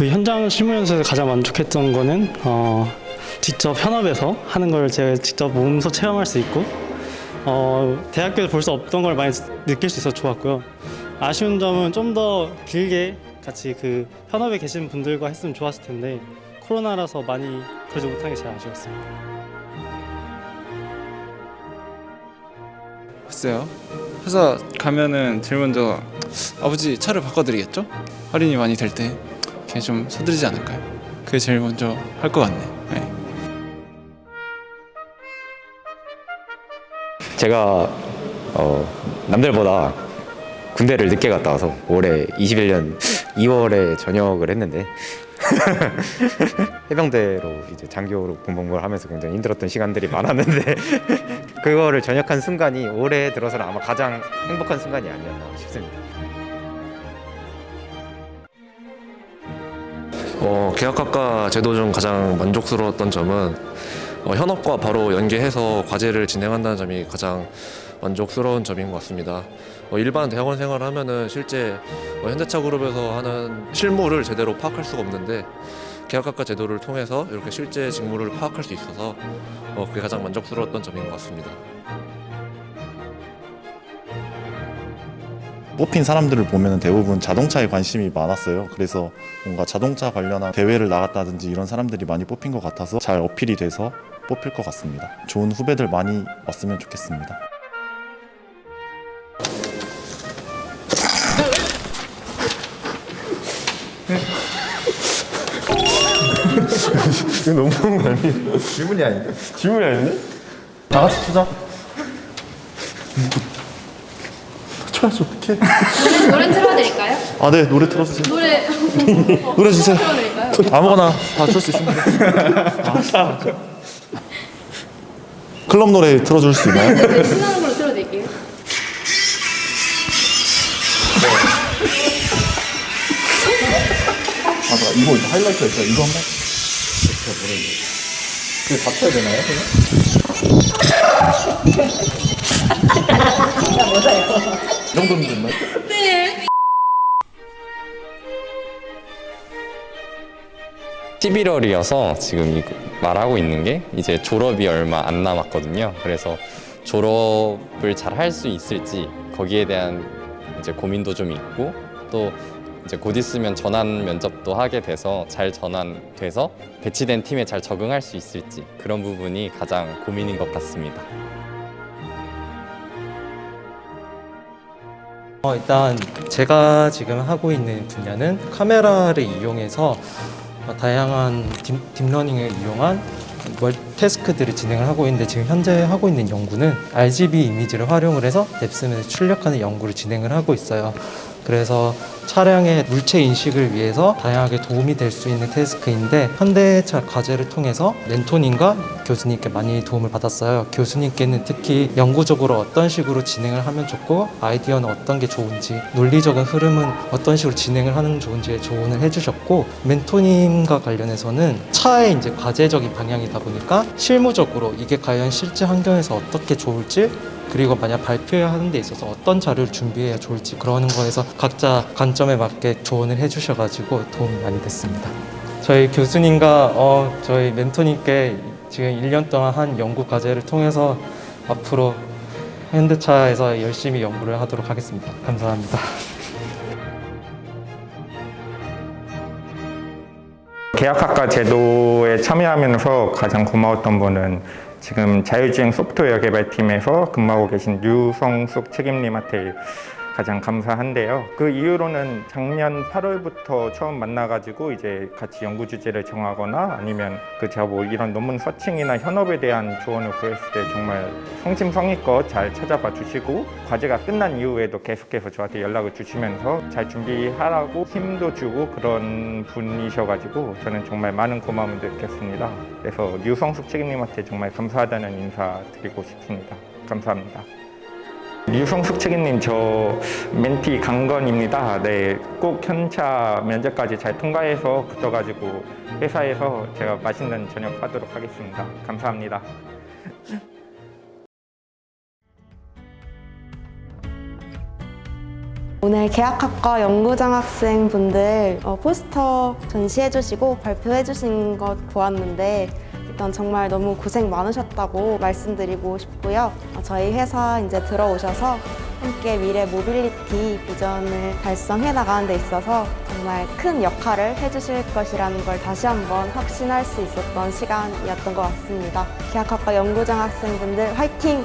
그 현장 실무 연수에서 가장 만족했던 거는 어, 직접 현업에서 하는 걸 제가 직접 몸소 체험할 수 있고 어, 대학교에서 볼 수 없던 걸 많이 느낄 수 있어서 좋았고요. 아쉬운 점은 좀 더 길게 같이 그 현업에 계신 분들과 했으면 좋았을 텐데 코로나라서 많이 그러지 못한 게 제일 아쉬웠습니다. 글쎄요. 회사 가면은 제일 먼저 아버지 차를 바꿔드리겠죠? 할인이 많이 될 때 그게 좀 서두르지 않을까요? 그게 제일 먼저 할 것 같네. 네. 제가 어, 남들보다 군대를 늦게 갔다 와서 올해 21년 2월에 전역을 했는데 해병대로 이제 장교로 군복무를 하면서 굉장히 힘들었던 시간들이 많았는데 그거를 전역한 순간이 올해 들어서는 아마 가장 행복한 순간이 아니었나 싶습니다. 어, 계약학과 제도 중 가장 만족스러웠던 점은 어, 현업과 바로 연계해서 과제를 진행한다는 점이 가장 만족스러운 점인 것 같습니다. 어, 일반 대학원 생활을 하면은 실제 어, 현대차 그룹에서 하는 실무를 제대로 파악할 수가 없는데 계약학과 제도를 통해서 이렇게 실제 직무를 파악할 수 있어서 어, 그게 가장 만족스러웠던 점인 것 같습니다. 뽑힌 사람들을 보면 대부분 자동차에 관심이 많았어요. 그래서 뭔가 자동차 관련한 대회를 나갔다든지 이런 사람들이 많이 뽑힌 것 같아서 잘 어필이 돼서 뽑힐 것 같습니다. 좋은 후배들 많이 왔으면 좋겠습니다. 이거 너무 하는 거 아니에요? 질문이 아닌데? 질문이 아닌데? 다 같이 추자. 쳐야지 어떡해. 노래, 노래 틀어드릴까요? 아, 네, 노래 틀어주세요. 노래 노래 주세요. 틀어드릴까요? 아무거나 다 줄 수 있습니다. 아, 클럽 노래 틀어줄 수 있나요? 네, 신나는 걸로 틀어드릴게요. 아, 나 이거 하이라이트가 있어요. 이거 한 번. 제가 뭐라 이거. 그게 다 쳐야 되나요? 그냥? 이 정도면 됐나요? 네. 11월이어서 지금 이- 말하고 있는 게 이제 졸업이 얼마 안 남았거든요. 그래서 졸업을 잘 할 수 있을지 거기에 대한 이제 고민도 좀 있고 또 이제 곧 있으면 전환 면접도 하게 돼서 잘 전환돼서 배치된 팀에 잘 적응할 수 있을지 그런 부분이 가장 고민인 것 같습니다. 어, 일단 제가 지금 하고 있는 분야는 카메라를 이용해서 어, 다양한 딥, 딥러닝을 이용한 월 태스크들을 진행을 하고 있는데 지금 현재 하고 있는 연구는 RGB 이미지를 활용을 해서 넵슨을 출력하는 연구를 진행을 하고 있어요. 그래서 차량의 물체 인식을 위해서 다양하게 도움이 될 수 있는 태스크인데 현대차 과제를 통해서 멘토님과 교수님께 많이 도움을 받았어요. 교수님께는 특히 연구적으로 어떤 식으로 진행을 하면 좋고 아이디어는 어떤 게 좋은지 논리적인 흐름은 어떤 식으로 진행을 하는 좋은지에 조언을 해주셨고 멘토님과 관련해서는 차의 이제 과제적인 방향이다 보니까 실무적으로 이게 과연 실제 환경에서 어떻게 좋을지 그리고 만약 발표하는 데 있어서 어떤 자료를 준비해야 좋을지 그러는 거에서 각자 관점에 맞게 조언을 해주셔가지고 도움이 많이 됐습니다. 저희 교수님과 어, 저희 멘토님께 지금 1년 동안 한 연구 과제를 통해서 앞으로 현대차에서 열심히 연구를 하도록 하겠습니다. 감사합니다. 계약학과 제도에 참여하면서 가장 고마웠던 분은 지금 자율주행 소프트웨어 개발팀에서 근무하고 계신 류성숙 책임님한테 가장 감사한데요. 그 이후로는 작년 8월부터 처음 만나가지고 이제 같이 연구 주제를 정하거나 아니면 그 제가 뭐 이런 논문 서칭이나 현업에 대한 조언을 구했을 때 정말 성심성의껏 잘 찾아봐 주시고 과제가 끝난 이후에도 계속해서 저한테 연락을 주시면서 잘 준비하라고 힘도 주고 그런 분이셔가지고 저는 정말 많은 고마움을 느꼈습니다. 그래서 류성숙 책임님한테 정말 감사하다는 인사 드리고 싶습니다. 감사합니다. 류성숙 책임님 저 멘티 강건입니다. 네, 꼭 현차 면접까지 잘 통과해서 붙어가지고 회사에서 제가 맛있는 저녁 하도록 하겠습니다. 감사합니다. 오늘 계약학과 연구장 학생분들 어, 포스터 전시해주시고 발표해주신 것 보았는데 일단 정말 너무 고생 많으셨다고 말씀드리고 싶고요. 어, 저희 회사 이제 들어오셔서 함께 미래 모빌리티 비전을 달성해 나가는 데 있어서 정말 큰 역할을 해주실 것이라는 걸 다시 한번 확신할 수 있었던 시간이었던 것 같습니다. 계약학과 연구장 학생분들 화이팅!